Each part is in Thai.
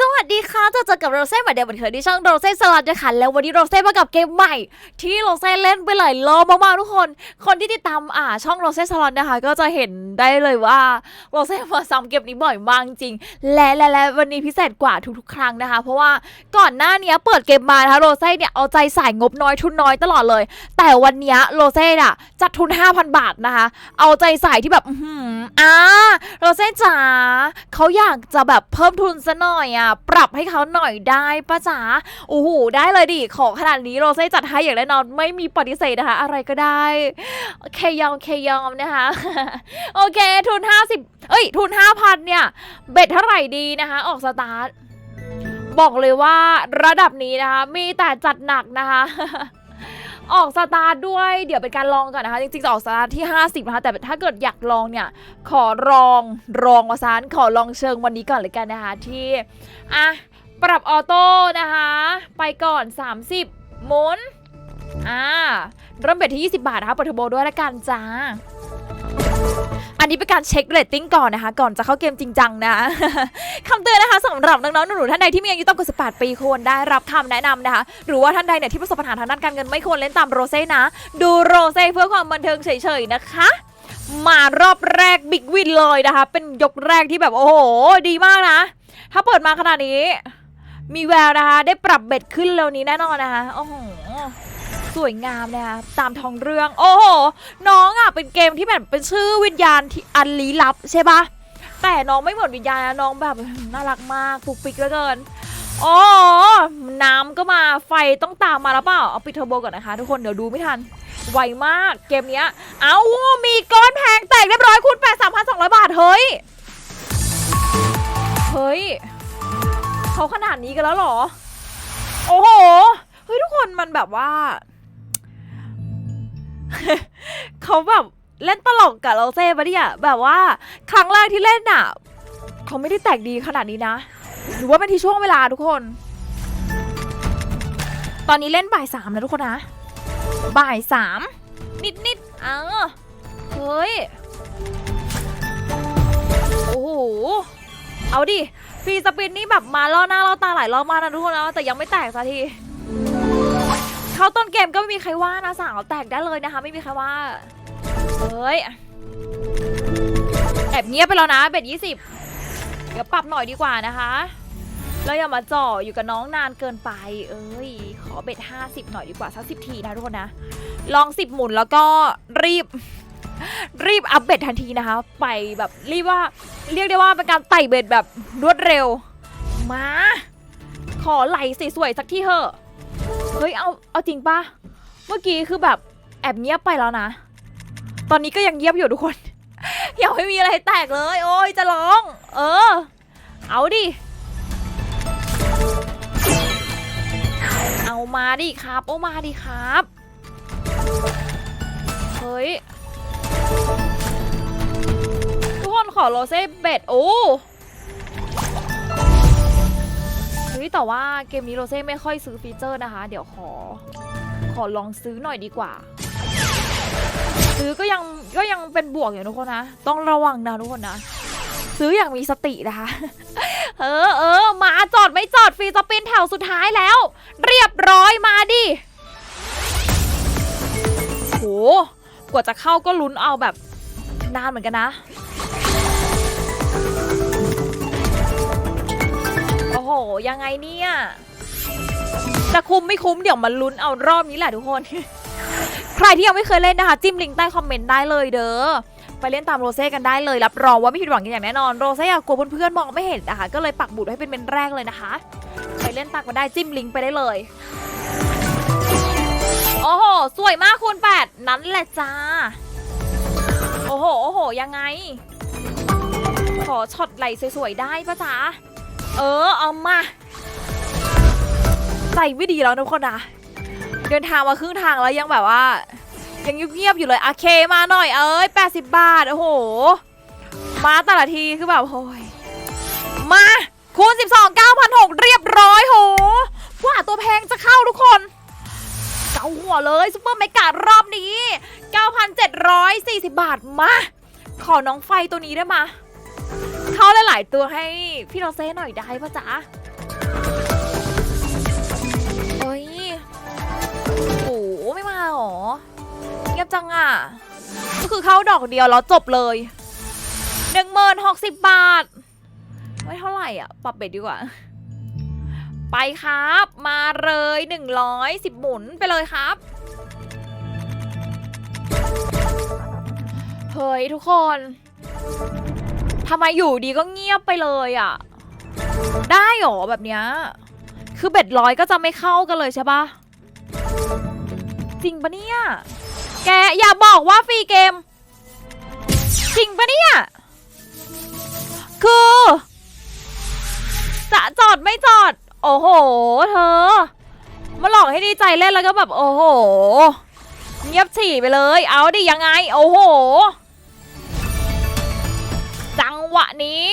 ส วัสดีค่ะเจอเจอกับโรเซ่เหมือนเดิมเหมือนเคยที่ช่องโรเซ่สลัดนะคะแล้ววันนี้โรเซ่มากับเกมใหม่ ที่โรเซ่เล่นไปหลายรอบมากๆทุกคน คนที่ติดตามอ่าช่องโรเซ่สลัดนะคะ ก็จะเห็นได้เลยว่าโรเซ่มาซ้ำเกมนี้บ่อยมากจริง และและและวันนี้พิเศษกว่าทุกๆ ครั้งนะคะ เพราะว่าก่อนหน้านี้เปิดเกมมานะคะโรเซ่เนี่ยเอาใจใส่งบน้อยทุนน้อยตลอดเลย แต่วันนี้โรเซ่อะจัดทุน 5,000 บาทนะคะ เอาใจใส่ที่แบบอื้อหืออ่าโรเซ่จ๋าเขาอยากจะแบบเพิ่มทุนซะหน่อยอะปรับให้เขาหน่อยได้ปะจ๋าโอ้โหได้เลยดิของขนาดนี้โรเซ่จัดให้อย่างแน่นอนไม่มีปฏิเสธนะคะ อะไรก็ได้เคยอมเคยอมนะคะ โอเคทุน 50 เอ้ย ทุน 5,000 เนี่ย เบ็ดเท่าไหร่ดีนะคะ ออกสตาร์ทบอกเลยว่าระดับนี้นะคะ มีแต่จัดหนักนะคะ ออกสตาร์ทด้วย เดี๋ยวเป็นการลองก่อนนะคะ จริงๆจะออกสตาร์ทที่ 50 นะคะ แต่ถ้าเกิดอยากลองเนี่ย ขอลองลองวาซานขอลองเชิงวันนี้ก่อนเลยกันนะคะ ที่ อะ ปรับออโต้นะคะ ไปก่อน 30หมุน อ่า เริ่มเบ็ดที่ 20 บาทนะคะเปิดเทอร์โบด้วยละกันจ้า อันนี้เป็นการเช็คเรตติ้งก่อนนะคะ ก่อนจะเข้าเกมจริงจังนะคำเตือนนะคะสำหรับน้องๆหนูๆท่านใดที่มีอายุต่ำกว่า18ปีควรได้รับคำแนะนำนะคะ หรือว่าท่านใดเนี่ยที่ประสบปัญหาทางด้านการเงินไม่ควรเล่นตามโรเซ่นะ ดูโรเซ่เพื่อความบันเทิงเฉยๆนะคะมารอบแรกบิ๊กวินเลยนะคะ เป็นยกแรกที่แบบโอ้โห ดีมากนะ ถ้าเปิดมาขนาดนี้ มีแววนะคะ ได้ปรับเบ็ดขึ้นเร็วนี้แน่นอนนะคะโอ้โห สวยงามนะคะตามท้องเรื่อง โอ้โห น้องอะเป็นเกมที่แบบเป็นชื่อวิญญาณที่อันลี้ลับใช่ปะแต่น้องไม่เหมือนวิญญาณนะน้องแบบน่ารักมากปุกปิกเหลือเกิน โอ้น้ำก็มาไฟต้องตามมาแล้วเปล่า เอาปิดเทอร์โบก่อนนะคะ ทุกคนเดี๋ยวดูไม่ทัน ไวมากเกมเนี้ย เอามีก้อนแพงแตกเรียบร้อยคูณ8 3,200บาท เฮ้ย เฮ้ยเขาขนาดนี้กันแล้วหรอ โอ้โห เฮ้ยทุกคนมันแบบว่า เขาแบบเล่นตลกกับเราเซ่ปะเนี่ยแบบว่าครั้งแรกที่เล่นอะเขาไม่ได้แตกดีขนาดนี้นะ หรือว่าเป็นที่ช่วงเวลาทุกคน ตอนนี้เล่นบ่ายสามนะทุกคนนะ บ่ายสามนิดนิดๆเออเฮ้ย โอ้โห เอาดิ ฟรีสปินนี่แบบมาล่อหน้าล่อตาหลายรอบมากนะทุกคนนะแต่ยังไม่แตกสักที เข้าต้นเกมก็ไม่มีใครว่านะสาวแตกได้เลยนะคะ ไม่มีใครว่าเฮ้ยแอบเงียบไปแล้วนะเบ็ดยี่สิบเดี๋ยวปรับหน่อยดีกว่านะคะแล้วอย่ามาจ่ออยู่กับน้องนานเกินไป เอ้ย ขอเบ็ดห้าสิบหน่อยดีกว่าสักสิบทีนะทุกคนนะ ลองสิบหมุนแล้วก็รีบ รีบอัพเบ็ดทันทีนะคะ ไปแบบรีบว่า เรียกได้ว่าเป็นการไต่เบ็ดแบบรวดเร็ว มา ขอไหลสวยๆสักที่เถอะ เฮ้ยเอาเอาจริงปะเมื่อกี้คือแบบแอบเงียบไปแล้วนะ ตอนนี้ก็ยังเงียบอยู่ทุกคนยังไม่มีอะไรแตกเลย โอ้ยจะร้อง เออ เอาดิ เอามาดิครับโอ้มาดิครับ เฮ้ย ทุกคนขอโรเซ่เบ็ดโอ้ ฮ้ยแต่ว่าเกมนี้โรเซ่ไม่ค่อยซื้อฟีเจอร์นะคะ เดี๋ยวขอ ขอลองซื้อหน่อยดีกว่า ซื้อก็ยังก็ยังเป็นบวกอยู่ทุกคนนะ ต้องระวังนะทุกคนนะ ซื้ออย่างมีสตินะคะ เออเออมาจอดไม่จอดฟรีสปินแถวสุดท้ายแล้ว เรียบร้อยมาดิโหกว่าจะเข้าก็ลุ้นเอาแบบนานเหมือนกันนะ ยังไงเนี่ยจะคุ้มไม่คุ้มเดี๋ยวมาลุ้นเอารอบนี้แหละทุกคน ใครที่ยังไม่เคยเล่นนะคะ จิ้มลิงก์ใต้คอมเมนต์ได้เลยเด้อไปเล่นตามโรเซ่กันได้เลย รับรองว่าไม่ผิดหวังกันอย่างแน่นอนโรเซ่อะกลัวเพื่อนๆมองไม่เห็นนะคะ ก็เลยปักบุดให้เป็นเมนแรกเลยนะคะ ไปเล่นตามกันได้จิ้มลิงก์ไปได้เลยโอ้โหสวยมากคูณแปดนั้นแหละจ้าโอ้โหโอ้โหยังไง ขอช็อตไหลสวยๆได้ปะจ๊ะเออเอามา ใจไม่ดีแล้วทุกคนนะ เดินทางมาครึ่งทางแล้วยังแบบว่า ยังเงียบๆอยู่เลยโอเคมาหน่อยเอ้ย80 บาท โอ้โห มาแต่ละทีคือแบบโอ้ยมาคูณ 12 9,600 เรียบร้อยโหกว่าตัวแพงจะเข้าทุกคน เกาหัวเลยซุปเปอร์เมการอบนี้ 9,740 บาทมา ขอน้องไฟตัวนี้ได้มา เข้าหลาย ๆ ตัวให้พี่โรเซ่หน่อยได้ปะจ๊ะ จังอะ ก็คือเข้าดอกเดียวแล้วจบเลยหนึ่งหมื่นหกสิบบาท ไม่เท่าไหร่อะ ปรับเบ็ดดีกว่า ไปครับ มาเลยหนึ่งร้อยสิบหมุนไปเลยครับ เฮ้ยทุกคนทำไมอยู่ดีก็เงียบไปเลยอะ ได้หรอแบบเนี้ย คือเบ็ดร้อยก็จะไม่เข้ากันเลยใช่ปะจริงปะเนี่ย แกอย่าบอกว่าฟรีเกม จริงปะเนี่ย คือ จะจอดไม่จอด โอ้โห เธอ มาหลอกให้ดีใจเล่นแล้วก็แบบ โอ้โห เงียบฉี่ไปเลย เอาดิยังไง โอ้โห จังหวะนี้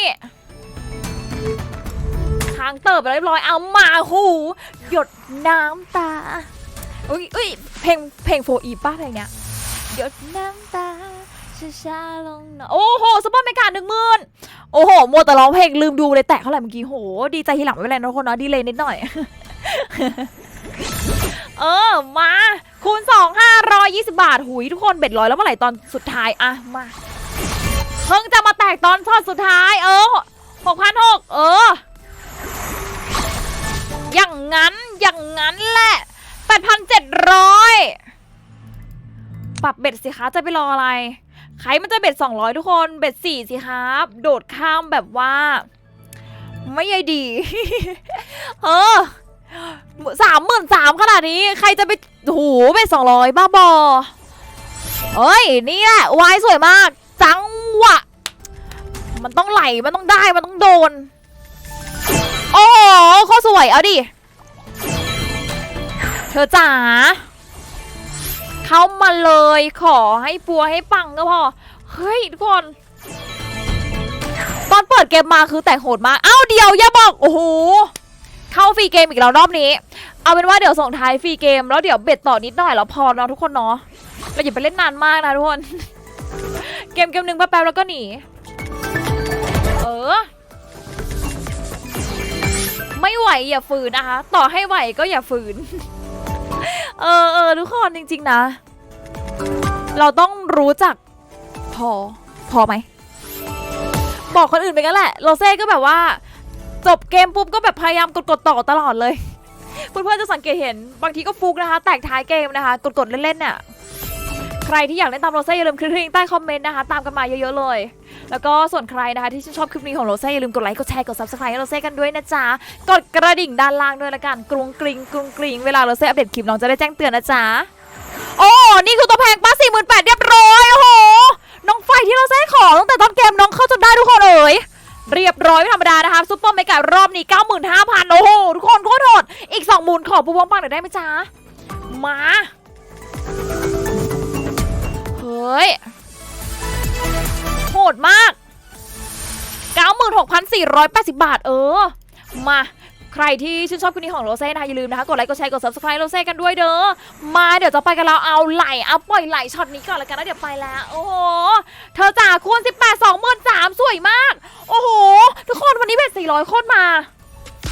ทางเติบไปเรียบร้อย เอามาหู หยดน้ำตา อุ้ยอุ้ยเพลงเพลงโฟอีป้าเพลงเนี้ยหยดน้ำตาช้าๆลงหนะโอ้โหซุปเปอร์เมกาหนึ่งหมื่นโอ้โหโมวแต่ร้องเพลงลืมดูเลยแตะเท่าไหร่เมื่อกี้โห ดีใจทีหลังไม่เป็นไรนะทุกคนเนาะดีเลยนิดหน่อย เออ มาคูณ2 520บาทหุยทุกคนเบ็ดร้อยแล้วเมื่อไหร่ตอนสุดท้ายอะมาเพิ่งจะมาแตกตอนชอตสุดท้าย เออหกพันหกเออ บเบ็ดสิคะจะไปรออะไร ใครมันจะเบ็ดสองร้อยทุกคน เบ็ดสี่สิครับโดดข้ามแบบว่า ไม่ใยดี เออสามหมื่นสามขนาดนี้ ใครจะไปโหเบ็ดสองร้อยบ้าบอเฮ้ย นี่แหละวายสวยมาก จังหวะ มันต้องไหล มันต้องได้ มันต้องโดน โอ้โหโคตรสวย เอาดิ เธอจ๋า เข้ามาเลยขอให้ปัวให้ปังก็พอ เฮ้ยทุกคน ตอนเปิดเกมมาคือแต่โหดมาก เอ้าเดี๋ยวอย่าบอก โอ้โห เข้าฟรีเกมอีกแล้วรอบนี้ เอาเป็นว่าเดี๋ยวส่งท้ายฟรีเกม แล้วเดี๋ยวเบ็ดต่อนิดหน่อยแล้วพอเนาะทุกคนเนาะเราอย่าไปเล่นนานมากนะทุกคน เกมเกมหนึ่งแป๊บๆแล้วก็หนี เออ ไม่ไหวอย่าฝืนนะคะ ต่อให้ไหวก็อย่าฝืน เออเออทุกคนจริง ๆ นะ เราต้องรู้จักพอพอไหม บอกคนอื่นไปกันแหละ โรเซ่ก็แบบว่า จบเกมปุ๊บก็แบบพยายามกดกดๆต่อตลอดเลย เพื่อนๆจะสังเกตเห็นบางทีก็ฟุกนะคะ แตกท้ายเกมนะคะ กดกดๆเล่นๆเนี่ย ใครที่อยากเล่นตามโรเซ่อย่าลืมคลิกลิงก์ใต้คอมเมนต์นะคะ ตามกันมาเยอะๆเลย แล้วก็ส่วนใครนะคะที่ชื่นชอบคลิปนี้ของโรเซ่อย่าลืมกดไลค์กดแชร์กด subscribe ให้โรเซ่กันด้วยนะจ๊ะกดกระดิ่งด้านล่างด้วยละกันกรุงกริงกรุงกริงเวลาโรเซ่อัปเดตคลิปน้องจะได้แจ้งเตือนนะจ๊ะโอ้นี่คือตัวแพงป้าสี่หมื่นแปดเรียบร้อยโอ้โหน้องไฟที่โรเซ่ขอตั้งแต่ตอนเกมน้องเข้าจนได้ทุกคนเอ๋ยเรียบร้อยไม่ธรรมดานะคะซุปเปอร์เมการอบนี้ 95,000 โอ้โห ทุกคนโคตรโหดอีก2หมูลขอปูวงปังหน่อยได้ไหมจ๊ะ มา ยโหดมาก 96,480 บาท เออ มาใครที่ชื่นชอบคลิปนี้ของโรเซ่นะคะอย่าลืมนะคะกดไลค์กดแชร์กด subscribe โรเซ่กันด้วยเด้อมาเดี๋ยวจะไปกันแล้วเอาไหลเอาปล่อยไหลช็อตนี้ก่อนแล้วกันแล้วเดี๋ยวไปแล้ว โอ้โห เธอจ่าคูณ18 23,000สวยมาก โอ้โห ทุกคนวันนี้เบ็ด400 โคตรมา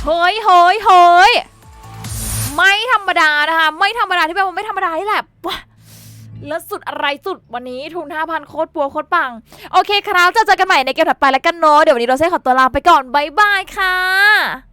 เฮ้ยเฮ้ยเฮ้ยไม่ธรรมดานะคะ ไม่ธรรมดาที่แปลว่าไม่ธรรมดานี่แหละ แล้วสุดอะไรสุดวันนี้ทุน5,000 โคตรปัวโคตรปัง โอเคครับจะเจอกันใหม่ในเกมถัดไปแล้วกันเนาะเดี๋ยววันนี้เราเซ่ขอตัวลาไปก่อน บ๊ายบายค่ะ